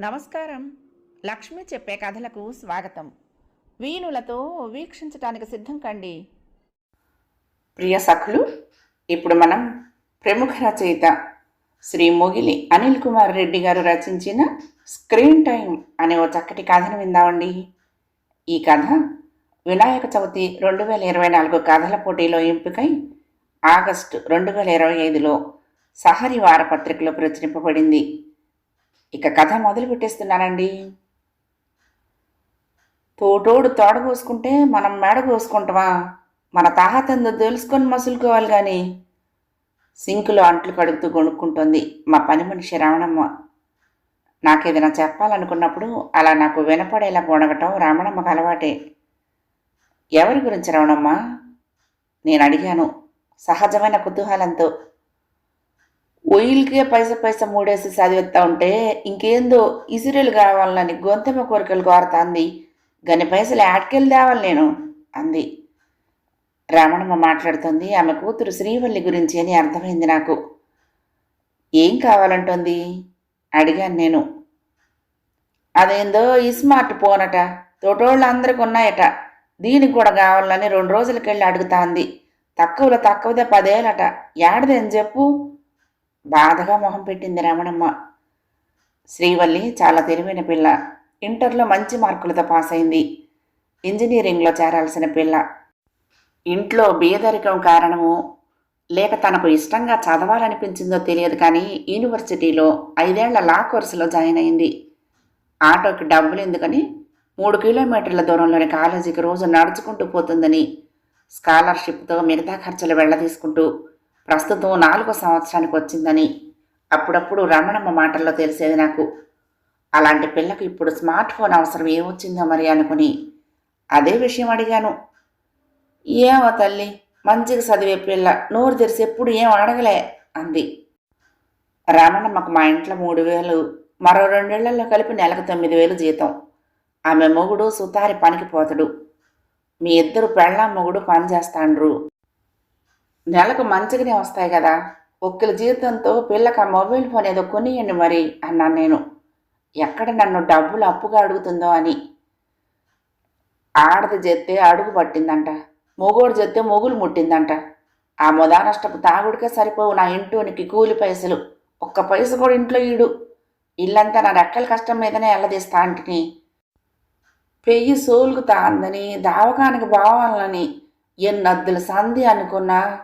నమస్కారం. లక్ష్మి చెప్పే కథలకు స్వాగతం. వీణులతో వీక్షించటానికి సిద్ధం కండి. ప్రియ సఖులు ఇప్పుడు మనం ప్రముఖ రచయిత శ్రీ మొగిలి అనిల్ కుమార్ రెడ్డి గారు రచించిన స్క్రీన్ టైం అనే ఓ చక్కటి కథను విందామండి. ఈ కథ వినాయక చవితి రెండు వేల ఇరవై నాలుగు కథల పోటీలో ఎంపికై ఆగస్టు రెండు వేల ఇరవై ఐదులో సహరి వారపత్రికలో ప్రచురింపబడింది. ఇక కథ మొదలు పెట్టేస్తున్నానండి. తోటోడు తోడ కోసుకుంటే మనం మేడగోసుకుంటామా మన తాహతందు తెలుసుకొని మసులుకోవాలి కానీ సింకులో అంట్లు కడుగుతూ కొనుక్కుంటుంది మా పని మనిషి రావణమ్మ. నాకేదైనా చెప్పాలనుకున్నప్పుడు అలా నాకు వినపడేలా గొడగటం రామణమ్మకు అలవాటే. ఎవరి గురించి రావణమ్మ? నేను అడిగాను సహజమైన కుతూహలంతో. ఒయిల్కే పైస పైస మూడేసి చదివిస్తా ఉంటే ఇంకేందో ఇసురేలు కావాలని గొంతెమ్మ కోరికలు కోరతాంది. గని పైసలు ఆటకెళ్ళి తేవాలి నేను అంది. రమణమ్మ మాట్లాడుతుంది ఆమె కూతురు శ్రీవల్లి గురించి అని అర్థమైంది నాకు. ఏం కావాలంటుంది? అడిగాను నేను. అదేందో ఈ స్మార్ట్ ఫోన్ అట తోటోళ్ళు అందరికి ఉన్నాయట దీనికి కూడా కావాలని రెండు రోజులకెళ్ళి అడుగుతాంది. తక్కువలో తక్కువదే పదేలట ఏడదేం చెప్పు? బాధగా మొహం పెట్టింది రమణమ్మ. శ్రీవల్లి చాలా తెలివైన పిల్ల. ఇంటర్లో మంచి మార్కులతో పాస్ అయింది. ఇంజనీరింగ్లో చేరాల్సిన పిల్ల. ఇంట్లో బీదరికం కారణము లేక తనకు ఇష్టంగా చదవాలనిపించిందో తెలియదు కానీ యూనివర్సిటీలో ఐదేళ్ళ లా కోర్సులో జాయిన్ అయింది. ఆటోకి డబ్బులు ఎందుకని మూడు కిలోమీటర్ల దూరంలోని కాలేజీకి రోజు నడుచుకుంటూ పోతుందని స్కాలర్షిప్తో మిగతా ఖర్చులు వెళ్ళదీసుకుంటూ ప్రస్తుతం నాలుగో సంవత్సరానికి వచ్చిందని అప్పుడప్పుడు రమణమ్మ మాటల్లో తెలిసేది నాకు. అలాంటి పిల్లకు ఇప్పుడు స్మార్ట్ ఫోన్ అవసరం ఏమొచ్చిందో మరి అనుకుని అదే విషయం అడిగాను. ఏమో తల్లి మంచిగా చదివే పిల్ల నోరు తెరిసి ఎప్పుడు ఏం అడగలే అంది. రమణమ్మకు మా ఇంట్లో మూడు వేలు మరో రెండేళ్ళలో కలిపి నెలకు తొమ్మిది వేలు జీతం. ఆమె మొగుడు సుతారి పనికి పోతడు. మీ ఇద్దరు పెళ్ళాం మొగుడు పని చేస్తాండ్రు. నెలకు మంచిగానే వస్తాయి కదా. ఒక్కల జీతంతో పిల్లక ఆ మొబైల్ ఫోన్ ఏదో కొనియండి మరి అన్నాను నేను. ఎక్కడ నన్ను డబ్బులు అప్పుగా అడుగుతుందో అని. ఆడది చెత్తే అడుగు పట్టిందంట. మొగోడు చెత్తే మొగులు ముట్టిందంట. ఆ మొదానష్టపు తాగుడికే సరిపోవు నా ఇంటోనికి కూలి పైసలు. ఒక్క పైస కూడా ఇంట్లో ఈడు. ఇల్లంతా నా రెక్కల కష్టం మీదనే ఎల్లదీస్తా అంటిని. పెయ్యి సోలుగుతా అందని దావకానికి బావాలని ఎన్నద్దుల సంధి అనుకున్నా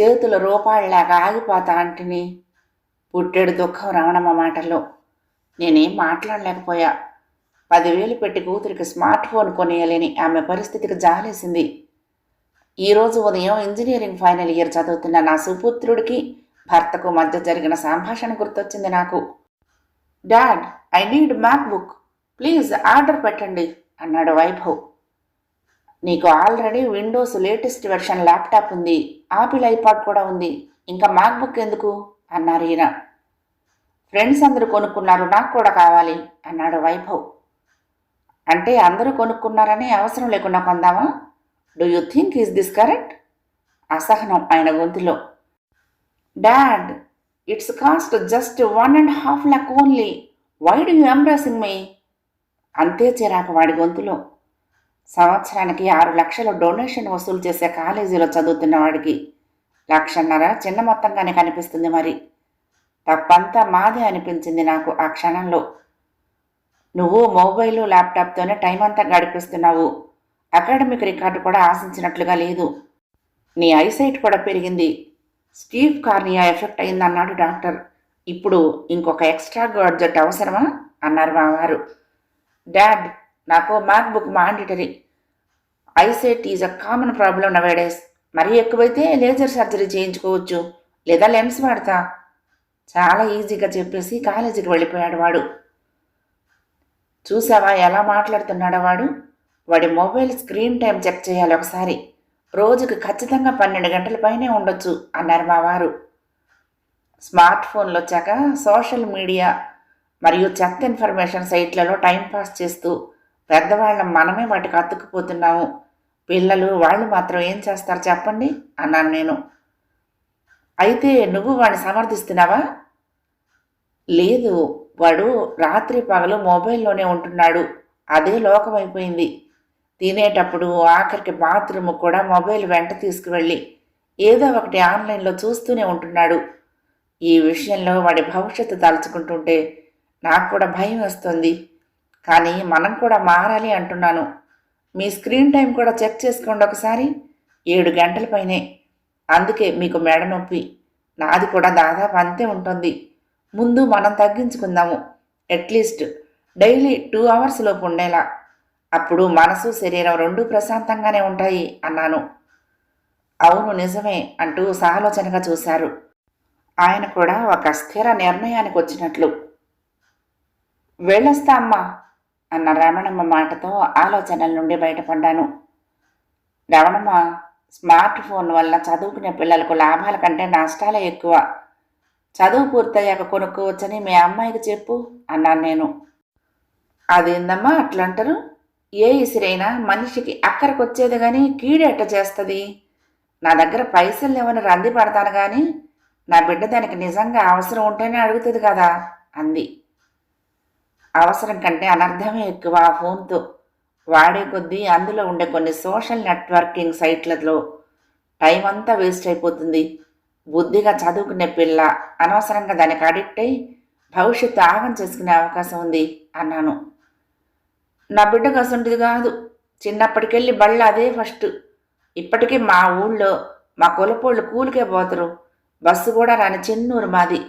చేతుల రూపాయలాగ ఆగిపోతా అంటిని. పుట్టెడు దుఃఖం రమణమ్మ మాటల్లో. నేనేం మాట్లాడలేకపోయా. పదివేలు పెట్టి కూతురికి స్మార్ట్ ఫోన్ కొనియలేని ఆమె పరిస్థితికి జాలేసింది. ఈరోజు ఉదయం ఇంజనీరింగ్ ఫైనల్ ఇయర్ చదువుతున్న నా సుపుత్రుడికి భర్తకు మధ్య జరిగిన సంభాషణ గుర్తొచ్చింది నాకు. Dad I need MacBook please order పెట్టండి అన్నాడు వైభవ్. నీకు already Windows latest version laptop ఉంది. ఆపిల్ ఐపాడ్ కూడా ఉంది. ఇంకా మ్యాక్ బుక్ ఎందుకు? అన్నారు ఈయన. ఫ్రెండ్స్ అందరూ కొనుక్కున్నారు నాకు కూడా కావాలి అన్నాడు వైభవ్. అంటే అందరూ కొనుక్కున్నారని అవసరం లేకుండా కొందామా? Do you think is this correct అసహనం ఆయన గొంతులో. Dad it's cost just one and half lakh only why do you embarrassing me అంతే చిరాకు వాడి గొంతులో. సంవత్సరానికి ఆరు లక్షలు డొనేషన్ వసూలు చేసే కాలేజీలో చదువుతున్న వాడికి లక్షన్నర చిన్న మొత్తంగానే కనిపిస్తుంది మరి. తప్పంతా మాదే అనిపించింది నాకు ఆ క్షణంలో. నువ్వు మొబైల్ ల్యాప్టాప్తోనే టైం అంతా గడిపిస్తున్నావు. అకాడమిక్ రికార్డు కూడా ఆశించినట్లుగా లేదు. నీ ఐసైట్ కూడా పెరిగింది. స్టీవ్ కార్నియా ఎఫెక్ట్ అయిందన్నాడు డాక్టర్. ఇప్పుడు ఇంకొక ఎక్స్ట్రా గాడ్జెట్ అవసరమా? అన్నారు మా వారు డాడ్ నాకు MacBook mandatory eyesight is a common problem nowadays మరీ ఎక్కువైతే లేజర్ సర్జరీ చేయించుకోవచ్చు. లేదా లెన్స్ వాడతా. చాలా ఈజీగా చెప్పేసి కాలేజీకి వెళ్ళిపోయాడు వాడు. చూసావా ఎలా మాట్లాడుతున్నాడు వాడు? వాడి మొబైల్ స్క్రీన్ టైం చెక్ చేయాలి ఒకసారి. రోజుకు ఖచ్చితంగా పన్నెండు గంటల పైనే ఉండొచ్చు అన్నారు మా వారు. స్మార్ట్ ఫోన్లు వచ్చాక సోషల్ మీడియా మరియు చెత్త ఇన్ఫర్మేషన్ సైట్లలో టైంపాస్ చేస్తూ పెద్దవాళ్ళం మనమే వాటికి అతుక్కుపోతున్నాము. పిల్లలు వాళ్ళు మాత్రం ఏం చేస్తారు చెప్పండి? అన్నాను నేను. అయితే నువ్వు వాడిని సమర్థిస్తున్నావా? లేదు వాడు రాత్రి పగలు మొబైల్లోనే ఉంటున్నాడు. అదే లోకమైపోయింది తినేటప్పుడు ఆఖరికి బాత్రూమ్ కూడా మొబైల్ వెంట తీసుకువెళ్ళి ఏదో ఒకటి ఆన్లైన్లో చూస్తూనే ఉంటున్నాడు. ఈ విషయంలో వాడి భవిష్యత్తు తలుచుకుంటుంటే నాకు కూడా భయం వస్తుంది. కానీ మనం కూడా మారాలి అంటున్నాను. మీ స్క్రీన్ టైం కూడా చెక్ చేసుకోండి ఒకసారి. ఏడు గంటల పైనే. అందుకే మీకు మెడ నొప్పి. నాది కూడా దాదాపు అంతే ఉంటుంది. ముందు మనం తగ్గించుకుందాము. At least daily two hours లోపు ఉండేలా. అప్పుడు మనసు శరీరం రెండూ ప్రశాంతంగానే ఉంటాయి అన్నాను. అవును నిజమే అంటూ సాలోచనగా చూశారు. ఆయన కూడా ఒక స్థిర నిర్ణయానికి వచ్చినట్లు. వెళ్ళొస్తా అమ్మా. అన్న రమణమ్మ మాటతో ఆలోచనల నుండి బయటపడ్డాను. రమణమ్మ స్మార్ట్ ఫోన్ వల్ల చదువుకునే పిల్లలకు లాభాల కంటే నష్టాలే ఎక్కువ. చదువు పూర్తయ్యాక కొనుక్కోవచ్చని మీ అమ్మాయికి చెప్పు అన్నాను నేను. అదేందమ్మా అట్లంటారు? ఏ ఇసిరైనా మనిషికి అక్కడికొచ్చేది కానీ కీడెట్ట చేస్తుంది? నా దగ్గర పైసలు లేవని రంది పడతాను కానీ నా బిడ్డ దానికి నిజంగా అవసరం ఉంటేనే అడుగుతుంది కదా అంది. అవసరం కంటే అనర్థమే ఎక్కువ ఆ ఫోన్తో. వాడే కొద్దీ అందులో ఉండే కొన్ని సోషల్ నెట్వర్కింగ్ సైట్లలో టైం అంతా వేస్ట్ అయిపోతుంది. బుద్ధిగా చదువుకునే పిల్ల అనవసరంగా దానికి అడిక్ట్ అయి భవిష్యత్తు ఆగం చేసుకునే అవకాశం ఉంది అన్నాను. నా బిడ్డకు అసంటిది కాదు. చిన్నప్పటికెళ్ళి బళ్ళ అదే ఫస్ట్. ఇప్పటికీ మా ఊళ్ళో మా కులపోళ్ళు కూలికే పోతారు. బస్సు కూడా రాని చెన్నూరు మాది.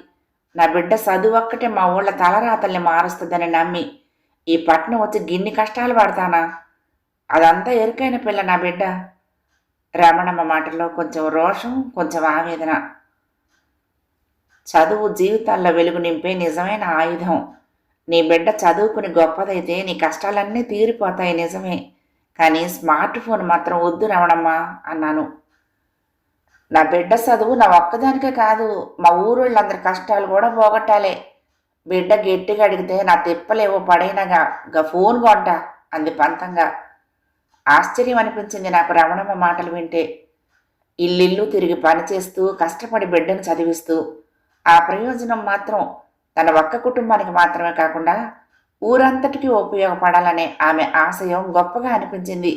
నా బిడ్డ చదువు ఒక్కటే మా ఊళ్ళ తలరాతల్ని మారుస్తుందని నమ్మి ఈ పట్నం వచ్చి గిన్ని కష్టాలు పడతానా? అదంతా ఎరుకైన పిల్ల నా బిడ్డ. రమణమ్మ మాటలో కొంచెం రోషం కొంచెం ఆవేదన. చదువు జీవితాల్లో వెలుగు నింపే నిజమైన ఆయుధం. నీ బిడ్డ చదువుకుని గొప్పదైతే నీ కష్టాలన్నీ తీరిపోతాయి నిజమే. కానీ స్మార్ట్ ఫోన్ మాత్రం వద్దు రమణమ్మ అన్నాను. నా బిడ్డ చదువు నా ఒక్కదానికే కాదు మా ఊరోళ్ళందరి కష్టాలు కూడా పోగొట్టాలే. బిడ్డ గట్టిగా అడిగితే నా తిప్పలేవో పడైనగా గా ఫోన్ కొంట అంది పంతంగా. ఆశ్చర్యం అనిపించింది నాకు రమణమ్మ మాటలు వింటే. ఇల్లిల్లు తిరిగి పనిచేస్తూ కష్టపడి బిడ్డను చదివిస్తూ. ఆ ప్రయోజనం మాత్రం తన ఒక్క కుటుంబానికి మాత్రమే కాకుండా ఊరంతటికీ ఉపయోగపడాలనే ఆమె ఆశయం గొప్పగా అనిపించింది.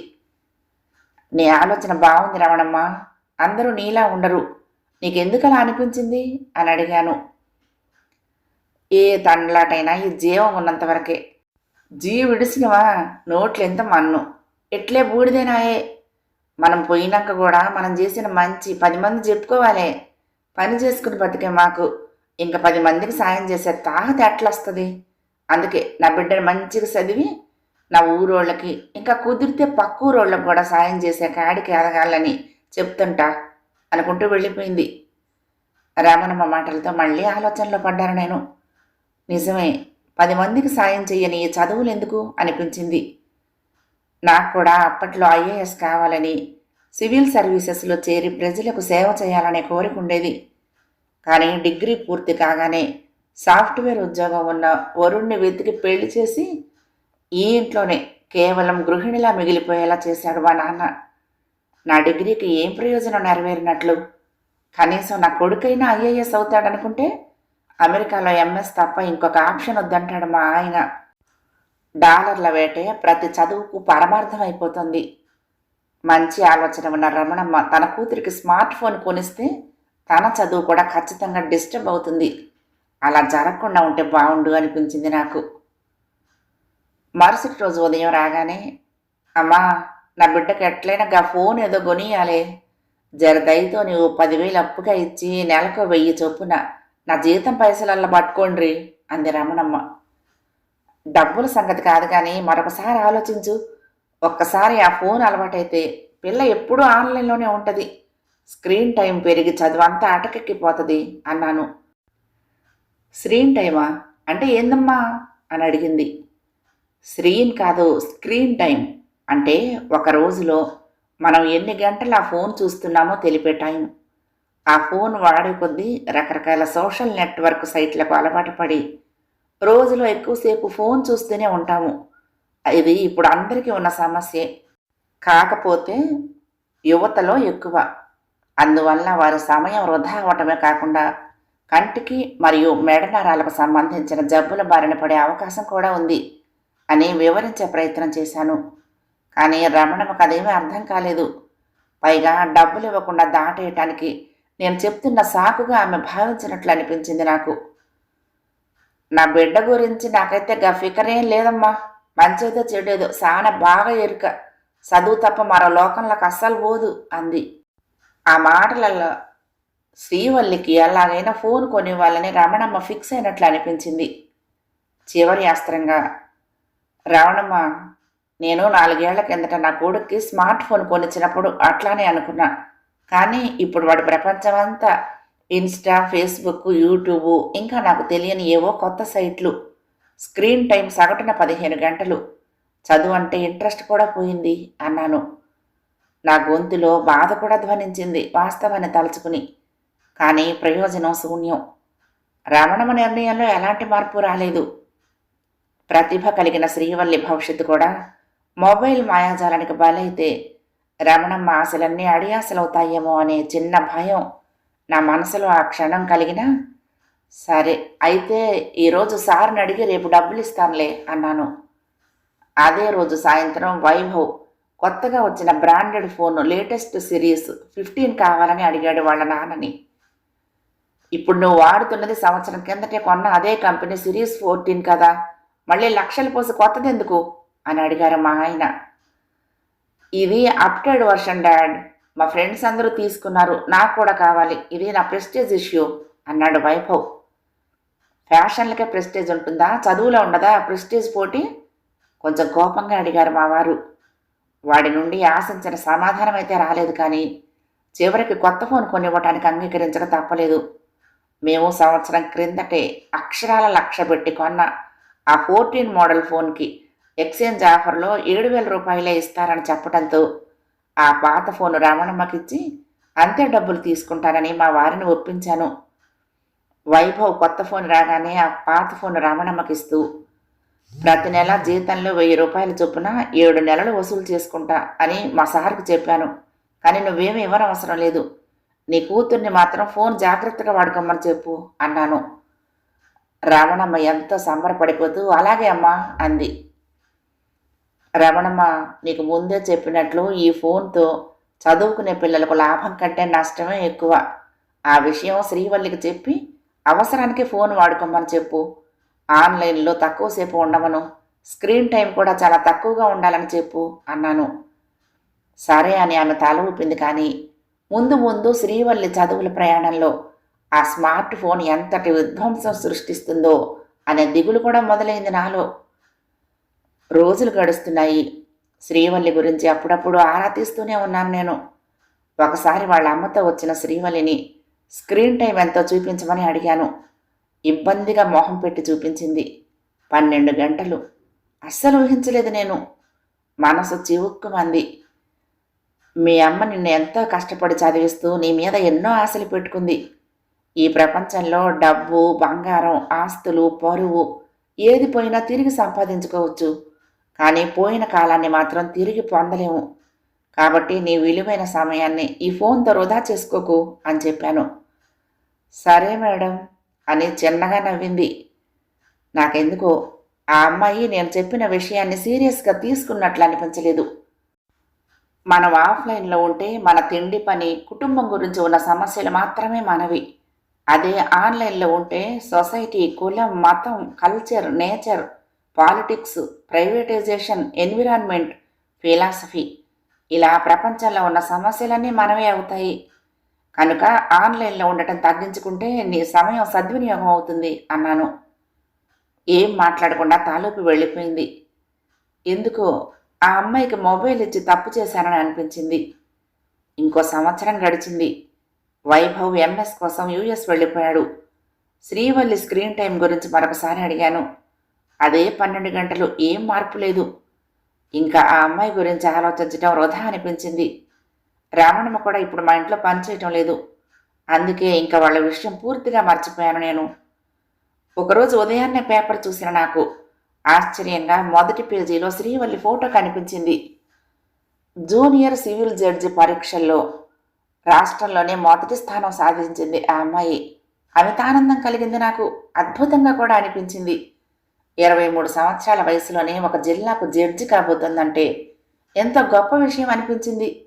నీ ఆలోచన బాగుంది రమణమ్మ. అందరూ నీలా ఉండరు. నీకెందుకు అలా అనిపించింది? అని అడిగాను. ఏ తండ్లాటైనా ఈ జీవం ఉన్నంత వరకే. జీవి విడిసినవా నోట్లు మన్ను. ఎట్లే బూడిదేనాయే మనం పోయినాక కూడా మనం చేసిన మంచి పది మంది చెప్పుకోవాలే. పని చేసుకుని బతికే మాకు. ఇంకా పది మందికి సాయం చేసే తాహత ఎట్లా వస్తుంది అందుకే నా బిడ్డను మంచిగా చదివి నా ఊరోళ్ళకి ఇంకా కుదిరితే పక్క ఊరోళ్ళకి కూడా సాయం చేసే కాడికి ఎదగాలని చెప్తుంటా అనుకుంటూ వెళ్ళిపోయింది. రామనమ్మ మాటలతో మళ్ళీ ఆలోచనలో పడ్డాను నేను. నిజమే పది మందికి సాయం చెయ్యని ఈ చదువులు ఎందుకు? అనిపించింది. నాకు కూడా అప్పట్లో ఐఏఎస్ కావాలని సివిల్ సర్వీసెస్లో చేరి ప్రజలకు సేవ చేయాలనే కోరిక ఉండేది. కానీ డిగ్రీ పూర్తి కాగానే సాఫ్ట్వేర్ ఉద్యోగం ఉన్న వరుణ్ణి వెతికి పెళ్ళి చేసి ఈ ఇంట్లోనే కేవలం గృహిణిలా మిగిలిపోయేలా చేశాడు మా నాన్న. నా డిగ్రీకి ఏం ప్రయోజనం నెరవేరినట్లు? కనీసం నా కొడుకైనా ఐఏఎస్ అవుతాడనుకుంటే అమెరికాలో ఎంఎస్ తప్ప ఇంకొక ఆప్షన్ వద్దంటాడు మా ఆయన. డాలర్ల వేటే ప్రతి చదువుకు పరమార్థం అయిపోతుంది మంచి ఆలోచన ఉన్న రమణమ్మ తన కూతురికి స్మార్ట్ ఫోన్ కొనిస్తే తన చదువు కూడా ఖచ్చితంగా డిస్టర్బ్ అవుతుంది. అలా జరగకుండా ఉంటే బాగుండు అనిపించింది నాకు. మరుసటి రోజు ఉదయం రాగానే అమ్మా నా బిడ్డకి ఎట్లయినా గా ఫోన్ ఏదో కొనియాలే జర దయతో నీవు పదివేలు అప్పుగా ఇచ్చి నెలకు వెయ్యి చొప్పున నా జీతం పైసలల్లా పట్టుకోండ్రి అంది రమణమ్మ. డబ్బుల సంగతి కాదు కానీ మరొకసారి ఆలోచించు. ఒక్కసారి ఆ ఫోన్ అలవాటైతే పిల్ల ఎప్పుడూ ఆన్లైన్లోనే ఉంటుంది. స్క్రీన్ టైం పెరిగి చదువంతా అటకెక్కిపోతుంది అన్నాను. స్క్రీన్ టైమా? అంటే ఏందమ్మా? అని అడిగింది. స్క్రీన్ కాదు స్క్రీన్ టైం. అంటే ఒక రోజులో మనం ఎన్ని గంటలు ఆ ఫోన్ చూస్తున్నామో తెలిపే టైం. ఆ ఫోన్ వాడే కొద్దీ రకరకాల సోషల్ నెట్వర్క్ సైట్లకు అలవాటు పడి రోజులో ఎక్కువసేపు ఫోన్ చూస్తూనే ఉంటాము. ఇది ఇప్పుడు అందరికీ ఉన్న సమస్యే. కాకపోతే యువతలో ఎక్కువ. అందువల్ల వారి సమయం వృధా అవ్వటమే కాకుండా కంటికి మరియు మెడనరాలకు సంబంధించిన జబ్బుల బారిన పడే అవకాశం కూడా ఉంది అని వివరించే ప్రయత్నం చేశాను. కానీ రమణమ్మకు అదేమీ అర్థం కాలేదు. పైగా డబ్బులు ఇవ్వకుండా దాటేయటానికి నేను చెప్తున్న సాకుగా ఆమె భావించినట్లు అనిపించింది నాకు. నా బిడ్డ గురించి నాకైతే గా ఫికరేం లేదమ్మా. మంచేదో చెడేదో చాలా బాగా ఎరుక. చదువు తప్ప మరో లోకంలోకి అస్సలు పోదు అంది. ఆ మాటలలో శ్రీవల్లికి ఎలాగైనా ఫోన్ కొనివ్వాలని రమణమ్మ ఫిక్స్ అయినట్లు అనిపించింది. చివరి అస్త్రంగా రమణమ్మ నేను నాలుగేళ్ళ కిందట నా కొడుక్కి స్మార్ట్ ఫోన్ కొనిచ్చినప్పుడు అట్లానే అనుకున్నా. కానీ ఇప్పుడు వాడి ప్రపంచమంతా ఇన్స్టా ఫేస్బుక్ యూట్యూబ్ ఇంకా నాకు తెలియని ఏవో కొత్త సైట్లు. స్క్రీన్ టైం సగటున పదిహేను గంటలు. చదువు అంటే ఇంట్రెస్ట్ కూడా పోయింది అన్నాను. నా గొంతులో బాధ కూడా ధ్వనించింది వాస్తవాన్ని తలుచుకుని. కానీ ప్రయోజనం శూన్యం. రమణమ నిర్ణయంలో ఎలాంటి మార్పు రాలేదు. ప్రతిభ కలిగిన శ్రీవల్లి భవిష్యత్తు కూడా మొబైల్ మాయాజాలానికి బలైతే రమణమ్మ ఆశలన్నీ అడియాసలవుతాయేమో అనే చిన్న భయం నా మనసులో ఆ క్షణం కలిగినా సరే అయితే ఈరోజు సార్ని అడిగి రేపు డబ్బులు ఇస్తానులే అన్నాను. అదే రోజు సాయంత్రం వైభవ్ కొత్తగా వచ్చిన branded phone latest series fifteen కావాలని అడిగాడు వాళ్ళ నాన్నని. ఇప్పుడు నువ్వు వాడుతున్నది సంవత్సరం కిందటే కొన్న అదే కంపెనీ సిరీస్ ఫోర్టీన్ కదా మళ్ళీ లక్షలు పోసి కొత్తది ఎందుకు అని అడిగారు మా ఆయన. ఇది అప్డేట్ వర్షన్ డాడ్ మా ఫ్రెండ్స్ అందరూ తీసుకున్నారు. నాకు కూడా కావాలి. ఇది నా ప్రెస్టేజ్ ఇష్యూ అన్నాడు వైభవ్. ఫ్యాషన్లకే ప్రెస్టేజ్ ఉంటుందా? చదువులో ఉండదా ప్రెస్టేజ్ పోటీ? కొంచెం కోపంగా అడిగారు మా వారు. వాడి నుండి ఆశించిన సమాధానం అయితే రాలేదు కానీ చివరికి కొత్త ఫోన్ కొనివ్వటానికి అంగీకరించక తప్పలేదు. మేము సంవత్సరం క్రిందటే అక్షరాల లక్ష పెట్టి కొన్న ఆ ఫోర్టీన్ మోడల్ ఫోన్కి ఎక్స్చేంజ్ ఆఫర్లో ఏడు వేల రూపాయలే ఇస్తారని చెప్పడంతో ఆ పాత ఫోన్ రమణమ్మకిచ్చి అంతే డబ్బులు తీసుకుంటానని మా వారిని ఒప్పించాను. వైభవ్ కొత్త ఫోన్ రాగానే ఆ పాత ఫోన్ రమణమ్మకిస్తూ ప్రతి నెల జీతంలో వెయ్యి రూపాయల చొప్పున ఏడు నెలలు వసూలు చేసుకుంటా అని మా సార్కు చెప్పాను. కానీ నువ్వేమీ ఇవ్వనవసరం లేదు. నీ కూతుర్ని మాత్రం ఫోన్ జాగ్రత్తగా వాడుకోమని చెప్పు అన్నాను. రావణమ్మ ఎంతో సంబరపడిపోతూ అలాగే అమ్మా అంది. రమణమ్మ నీకు ముందే చెప్పినట్లు ఈ ఫోన్తో చదువుకునే పిల్లలకు లాభం కంటే నష్టమే ఎక్కువ. ఆ విషయం శ్రీవల్లికి చెప్పి అవసరానికి ఫోన్ వాడుకోమని చెప్పు. ఆన్లైన్లో తక్కువసేపు ఉండమను. స్క్రీన్ టైం కూడా చాలా తక్కువగా ఉండాలని చెప్పు అన్నాను. సరే అని ఆమె తల ఊపింది కానీ ముందు ముందు శ్రీవల్లి చదువుల ప్రయాణంలో ఆ స్మార్ట్ ఫోన్ ఎంతటి విధ్వంసం సృష్టిస్తుందో అనే దిగులు కూడా మొదలైంది నాలో. రోజులు గడుస్తున్నాయి. శ్రీవల్లి గురించి అప్పుడప్పుడు ఆరా తీస్తూనే ఉన్నాను నేను. ఒకసారి వాళ్ళ అమ్మతో వచ్చిన శ్రీవల్లిని స్క్రీన్ టైం ఎంతో చూపించమని అడిగాను. ఇబ్బందిగా మొహం పెట్టి చూపించింది. పన్నెండు గంటలు. అస్సలు ఊహించలేదు నేను. మనసు చివుక్కుమంది. మీ అమ్మ నిన్ను ఎంతో కష్టపడి చదివిస్తూ నీ మీద ఎన్నో ఆశలు పెట్టుకుంది. ఈ ప్రపంచంలో డబ్బు బంగారం ఆస్తులు పరువు ఏది పోయినా తిరిగి సంపాదించుకోవచ్చు. కానీ పోయిన కాలాన్ని మాత్రం తిరిగి పొందలేము. కాబట్టి నీ విలువైన సమయాన్ని ఈ ఫోన్తో వృధా చేసుకోకు అని చెప్పాను. సరే మేడం అని చిన్నగా నవ్వింది. నాకెందుకో ఆ అమ్మాయి నేను చెప్పిన విషయాన్ని సీరియస్గా తీసుకున్నట్లు అనిపించలేదు. మనం ఆఫ్లైన్లో ఉంటే మన తిండి పని కుటుంబం గురించి ఉన్న సమస్యలు మాత్రమే మనవి. అదే ఆన్లైన్లో ఉంటే సొసైటీ కులం మతం culture nature politics privatisation environment philosophy ఇలా ప్రపంచంలో ఉన్న సమస్యలన్నీ మనవే అవుతాయి. కనుక ఆన్లైన్లో ఉండటం తగ్గించుకుంటే నీ సమయం సద్వినియోగం అవుతుంది అన్నాను. ఏం మాట్లాడకుండా తాలూకు వెళ్ళిపోయింది. ఎందుకో? ఆ అమ్మాయికి మొబైల్ ఇచ్చి తప్పు చేశానని అనిపించింది. ఇంకో సంవత్సరం గడిచింది. వైభవ్ ఎంఎస్ కోసం యూఎస్ వెళ్ళిపోయాడు. శ్రీవల్లి స్క్రీన్ టైం గురించి మరొకసారి అడిగాను. అదే పన్నెండు గంటలు ఏం మార్పు లేదు. ఇంకా ఆ అమ్మాయి గురించి ఆలోచించడం వృధా అనిపించింది. రావణమ్మ కూడా ఇప్పుడు మా ఇంట్లో పనిచేయటం లేదు. అందుకే ఇంకా వాళ్ళ విషయం పూర్తిగా మర్చిపోయాను నేను. ఒకరోజు ఉదయాన్నే పేపర్ చూసిన నాకు ఆశ్చర్యంగా మొదటి పేజీలో శ్రీవల్లి ఫోటో కనిపించింది. జూనియర్ సివిల్ జడ్జి పరీక్షల్లో రాష్ట్రంలోనే మొదటి స్థానం సాధించింది ఆ అమ్మాయి. అమితానందం కలిగింది నాకు. అద్భుతంగా కూడా అనిపించింది. ఇరవై మూడు సంవత్సరాల వయసులోనే ఒక జిల్లాకు జడ్జి కాబోతుందంటే ఎంత గొప్ప విషయం అనిపించింది.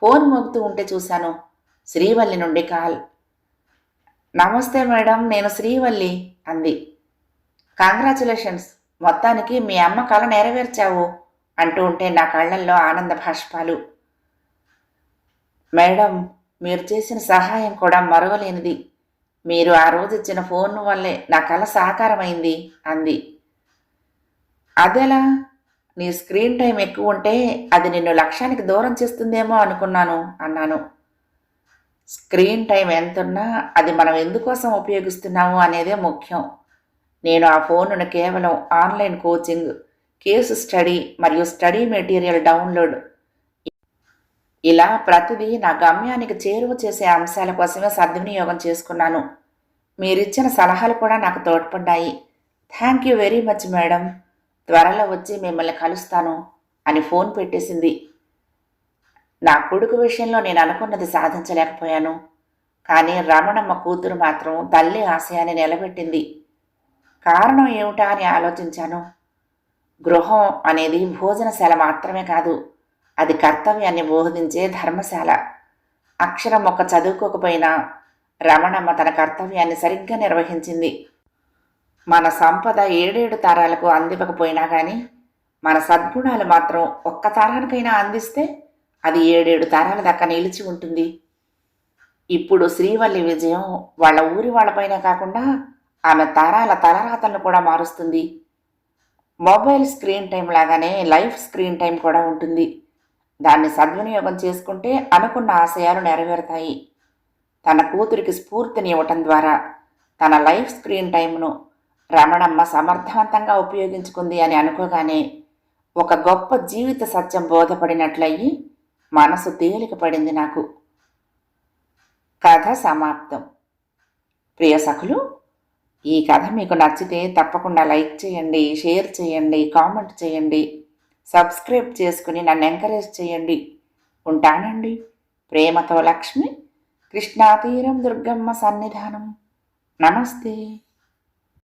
ఫోన్ మోగుతూ ఉంటే చూశాను శ్రీవల్లి నుండి కాల్. నమస్తే మేడం నేను శ్రీవల్లి అంది. కంగ్రాచులేషన్స్ మొత్తానికి మీ అమ్మ కళ నెరవేర్చావు అంటూ ఉంటే నా కళ్ళల్లో ఆనంద భాష్పాలు. మేడం మీరు చేసిన సహాయం కూడా మరవలేనిది. మీరు ఆ రోజు ఇచ్చిన ఫోన్ వల్లే నా కళ సాకారమైంది అంది. అదెలా నీ స్క్రీన్ టైం ఎక్కువ ఉంటే అది నిన్ను లక్ష్యానికి దూరం చేస్తుందేమో అనుకున్నాను అన్నాను. స్క్రీన్ టైం ఎంతున్నా అది మనం ఎందుకోసం ఉపయోగిస్తున్నాము అనేదే ముఖ్యం. నేను ఆ ఫోన్ను కేవలం ఆన్లైన్ కోచింగ్ కేసు స్టడీ మరియు స్టడీ మెటీరియల్ డౌన్లోడ్. ఇలా ప్రతిదీ నా గమ్యానికి చేరువ చేసే అంశాల కోసమే సద్వినియోగం చేసుకున్నాను. మీరిచ్చిన సలహాలు కూడా నాకు తోడ్పడ్డాయి. Thank you very much madam. త్వరలో వచ్చి మిమ్మల్ని కలుస్తాను అని ఫోన్ పెట్టేసింది. నా కొడుకు విషయంలో నేను అనుకున్నది సాధించలేకపోయాను. కానీ రమణమ్మ కూతురు మాత్రం తల్లి ఆశయాన్ని నిలబెట్టింది. కారణం ఏమిటా అని ఆలోచించాను. గృహం అనేది భోజనశాల మాత్రమే కాదు అది కర్తవ్యాన్ని బోధించే ధర్మశాల. అక్షరం ఒక్క చదువుకోకపోయినా రమణమ్మ తన కర్తవ్యాన్ని సరిగ్గా నిర్వహించింది. మన సంపద ఏడేడు తరాలకు అందివ్వకపోయినా కానీ మన సద్గుణాలు మాత్రం ఒక్క తరానికైనా అందిస్తే అది ఏడేడు తరాల దాకా నిలిచి ఉంటుంది. ఇప్పుడు శ్రీవల్లి విజయం వాళ్ళ ఊరి వాళ్ళపైనే కాకుండా ఆమె తరాల తలరాతలను కూడా మారుస్తుంది. మొబైల్ స్క్రీన్ టైం లాగానే లైఫ్ స్క్రీన్ టైం కూడా ఉంటుంది. దాన్ని సద్వినియోగం చేసుకుంటే అనుకున్న ఆశయాలు నెరవేరుతాయి. తన కూతురికి స్ఫూర్తిని ఇవ్వటం ద్వారా తన లైఫ్ స్క్రీన్ టైంను రమణమ్మ సమర్థవంతంగా ఉపయోగించుకుంది అని అనుకోగానే ఒక గొప్ప జీవిత సత్యం బోధపడినట్లయి మనసు తేలిక పడింది నాకు. కథ సమాప్తం. ప్రియ సఖులు ఈ కథ మీకు నచ్చితే తప్పకుండా లైక్ చేయండి షేర్ చేయండి కామెంట్ చేయండి సబ్స్క్రైబ్ చేసుకుని నన్ను ఎంకరేజ్ చేయండి. ఉంటానండి. ప్రేమతో లక్ష్మి కృష్ణాతీరం దుర్గమ్మ సన్నిధానం. నమస్తే.